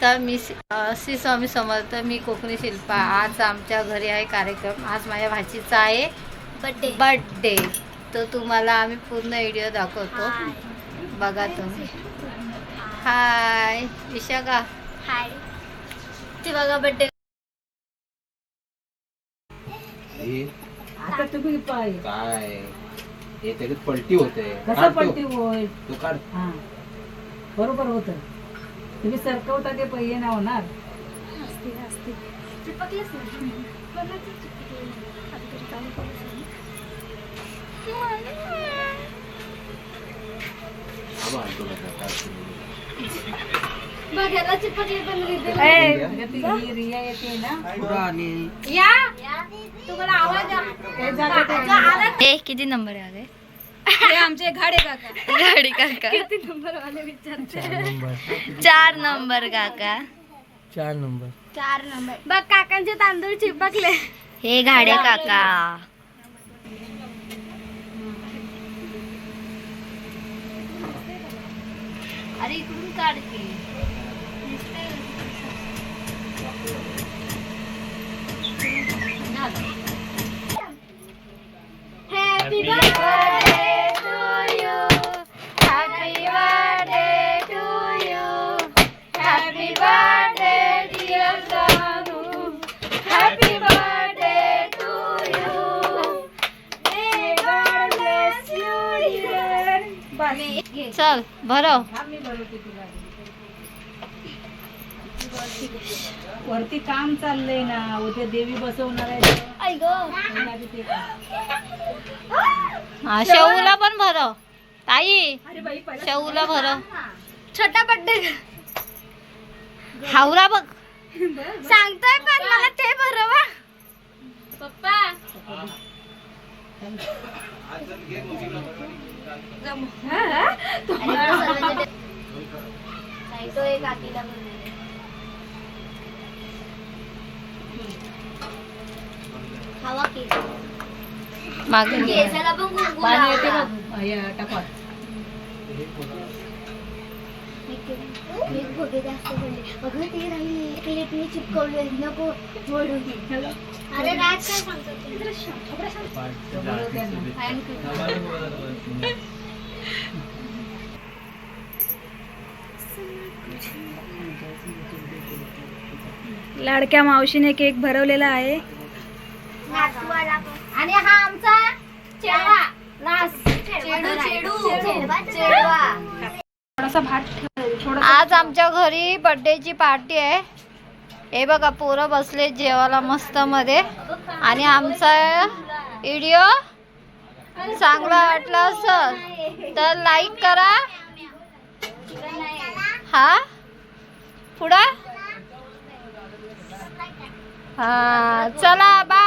नमस्कार मी श्री स्वामी समर्थ मी कोकणी शिल्पा. आज आमच्या घरी आहे कार्यक्रम. आज माझ्या भाचीचा आहे बड्डे बर्थडे तर तुम्हाला आम्ही पूर्ण व्हिडिओ दाखवतो. बघा तुम्ही. हाय विशाखा हाय ते बघा बड्डे हे आता तुम्ही पाय. काय? हे त्याच्यात पलटी होते. कसा. पलटी होय तू काढ. हा. बरोबर होत. तुम्ही सरकवता ते पहिले ना होणार. बघायला चिपकले पण ही रिया येते ना? या. तुम्हाला आवाज किती नंबर आहे हे आमचे घाडे काका. गाडी काका. किती नंबर वाले विचारते चार नंबर काका. चार नंबर. चार नंबर. बघ काकांचे तांदूळ चिपकले. हे घाडे काका. अरे इकडून काढ की. चल भरव वरती काम चाललंय ना उद्या देवी बसवणार आहे. शेवला पण भरव ताई शेवला भरव छोटा बर्थडे हावरा बघ. सांगतोय पण मला ते बरोबर पप्पा. सांगतोय काकीला हवा की. मागे घे. केसाला पण गुंगू पडले अगं ते राहिली मी चिपकवले नको मोडू अरे राज काय सांगतो लाडक्या मावशीने केक भरवलेला आहे. आणि हा आमचा चेडवा नास. चेडू चेडू. चेडवा. थोडासा भात आज आमच्या घरी बर्थडेची पार्टी आहे. हे बघा पोरं बसले जेवायला मस्त मध्ये. आणि आमचा व्हिडिओ चांगला वाटला असेल तर लाईक करा. हा? पुढं? हा चला बाय